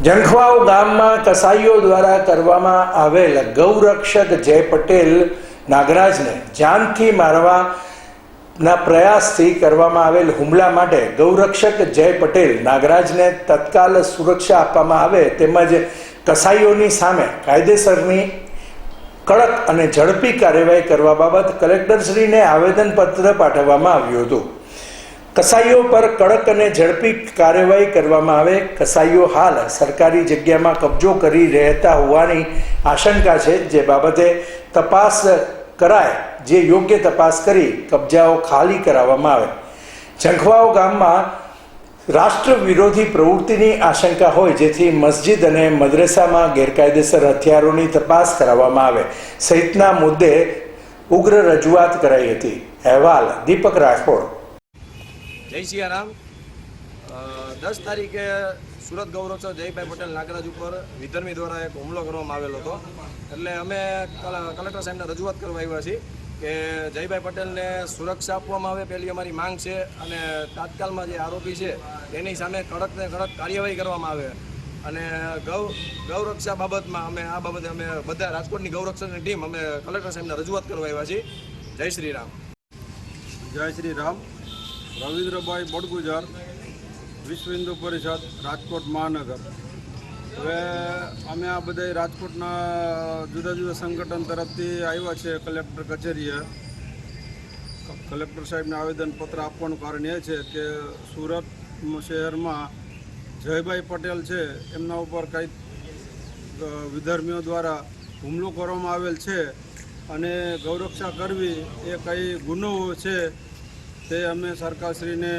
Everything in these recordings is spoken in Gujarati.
જંખવાવ ગામમાં કસાઈઓ દ્વારા કરવામાં આવેલ ગૌરક્ષક જય પટેલ નાગરાજને જાનથી મારવાના પ્રયાસથી કરવામાં આવેલ હુમલા માટે ગૌરક્ષક જય પટેલ નાગરાજને તત્કાલ સુરક્ષા આપવામાં આવે તેમજ કસાઈઓની સામે કાયદેસરની કડક અને ઝડપી કાર્યવાહી કરવા બાબત કલેક્ટરશ્રીને આવેદનપત્ર પાઠવવામાં આવ્યું હતું. કસાઈઓ પર કડક અને ઝડપી કાર્યવાહી કરવામાં આવે. કસાઈઓ હાલ સરકારી જગ્યામાં કબજો કરી રહેતા હોવાની આશંકા છે. જે બાબતે તપાસ કરાય, જે યોગ્ય તપાસ કરી કબજાઓ ખાલી કરાવવામાં આવે. ઝંખવાઓ ગામમાં રાષ્ટ્ર વિરોધી પ્રવૃત્તિની આશંકા હોય, જેથી મસ્જિદ અને મદ્રેસામાં ગેરકાયદેસર હથિયારોની તપાસ કરાવવામાં આવે. સહિતના મુદ્દે ઉગ્ર રજૂઆત કરાઈ હતી. અહેવાલ, દીપક રાઠોડ. જય સિયારામ. દસ તારીખે સુરત ગૌરવોત્સવ જયભાઈ પટેલ નાગરાજ ઉપર વિધર્મી દ્વારા એક હુમલો કરવામાં આવેલો હતો. એટલે અમે કલ- કલેક્ટર સાહેબને રજૂઆત કરવા આવ્યા છીએ કે જયભાઈ પટેલને સુરક્ષા આપવામાં આવે પહેલી અમારી માંગ છે અને તાત્કાલમાં જે આરોપી છે એની સામે કડકને કડક કાર્યવાહી કરવામાં આવે. અને ગૌ, ગૌરક્ષા બાબતમાં અમે આ બાબતે અમે બધા રાજકોટની ગૌરક્ષાની ટીમ અમે કલેક્ટર સાહેબને રજૂઆત કરવા આવ્યા છીએ. જય શ્રી રામ. જય શ્રી રામ. રવિન્દ્રભાઈ બડગુજર, વિશ્વ હિન્દુ પરિષદ, રાજકોટ મહાનગર. હવે અમે આ બધા રાજકોટના જુદા જુદા સંગઠન તરફથી આવ્યા છે કલેક્ટર કચેરીએ. કલેક્ટર સાહેબને આવેદનપત્ર આપવાનું કારણ એ છે કે સુરત શહેરમાં જયભાઈ પટેલ છે, એમના ઉપર કંઈક વિધર્મીઓ દ્વારા હુમલો કરવામાં આવેલ છે અને ગૌરક્ષા કરવી એ કઈ ગુનો છે તે અમે સરકારશ્રીને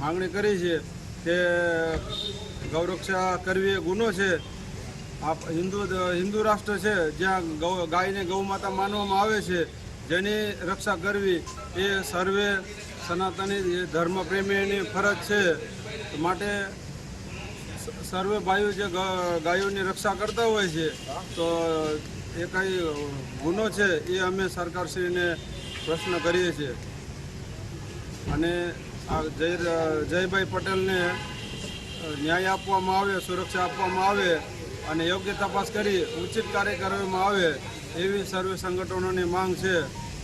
માંગણી કરી છે કે ગૌરક્ષા કરવી એ ગુનો છે. આપ હિન્દુ હિન્દુ રાષ્ટ્ર છે, જ્યાં ગૌ, ગાયને ગૌ માતા માનવામાં આવે છે, જેની રક્ષા કરવી એ સર્વે સનાતની ધર્મપ્રેમીની ધર્મ પ્રેમીની ફરજ છે. માટે સર્વે ભાઈઓ જે ગાયોની રક્ષા કરતા હોય છે, તો એ કંઈ ગુનો છે એ અમે સરકારશ્રીને પ્રશ્ન કરીએ છીએ. અને આ જય, જયભાઈ પટેલને ન્યાય આપવામાં આવે, સુરક્ષા આપવામાં આવે અને યોગ્ય તપાસ કરી, ઉચિત કાર્ય કરવામાં આવે એવી સર્વે સંગઠનોની માંગ છે.